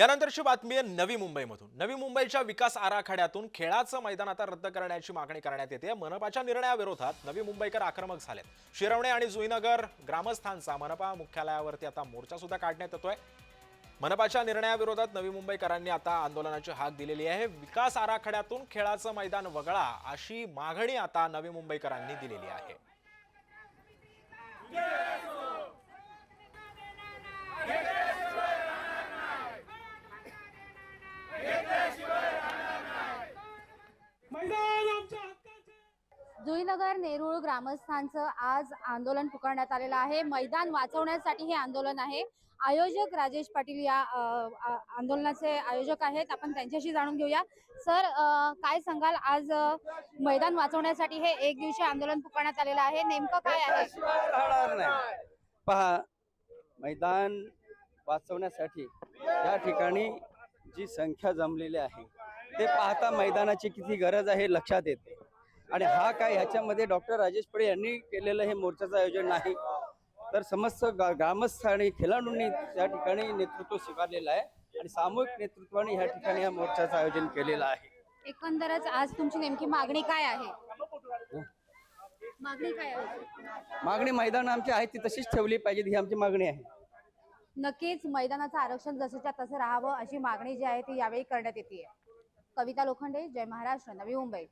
यानंतरची बातमी आहे नवी मुंबईमधून. नवी मुंबईच्या विकास आराखड्यातून खेळाचं मैदान आता रद्द करण्याची मागणी करण्यात येते. मनपाच्या निर्णयाविरोधात नवी मुंबईकर आक्रमक झालेत. शिरवणे आणि जुईनगर ग्रामस्थांचा मनपा मुख्यालयावरती आता मोर्चा सुद्धा काढण्यात येतोय. मनपाच्या निर्णयाविरोधात नवी मुंबईकरांनी आता आंदोलनाची हाक दिलेली आहे. विकास आराखड्यातून खेळाचं मैदान वगळा अशी मागणी आता नवी मुंबईकरांनी दिलेली आहे. जुईनगर नेरूळ ग्रामस्थांचं आज आंदोलन पुकारण्यात आलेलं आहे. मैदान वाचवण्यासाठी हे आंदोलन आहे. आयोजक राजेश पाटील या आंदोलनाचे आयोजक आहेत. आपण त्यांच्याशी जाणून घेऊया. सर काय सांगाल? आज मैदान वाचवण्यासाठी हे एक दिवशी आंदोलन पुकारण्यात आलेलं आहे. नेमकं काय आहे? पहा मैदान वाचवण्यासाठी या ठिकाणी जी संख्या जमलेली आहे ते पाहता मैदानाची किती गरज आहे लक्षात येते. आणि हा काय ह्याच्यामध्ये डॉक्टर राजेश पडे यांनी केलेलं हे मोर्चाचं आयोजन नाही तर समस्त गा- ग्रामस्थ आणि खेळाडूंनी त्या ठिकाणी नेतृत्व स्वीकारलेलं आहे आणि सामूहिक नेतृत्वाने ह्या ठिकाणी या मोर्चाचं आयोजन केलेलं आहे. एकंदरच आज तुमची नेमकी मागणी काय आहे? मागणी काय आहे? मागणी मैदान आमची आहे ती तशीच ठेवली पाहिजे ही आमची मागणी आहे. नक्कीच मैदानाचं आरक्षण जसंच्या तसं राहावं अशी मागणी जी आहे ती यावेळी करण्यात येते कविता लोखंडे जय महाराष्ट्र नवी मुंबई.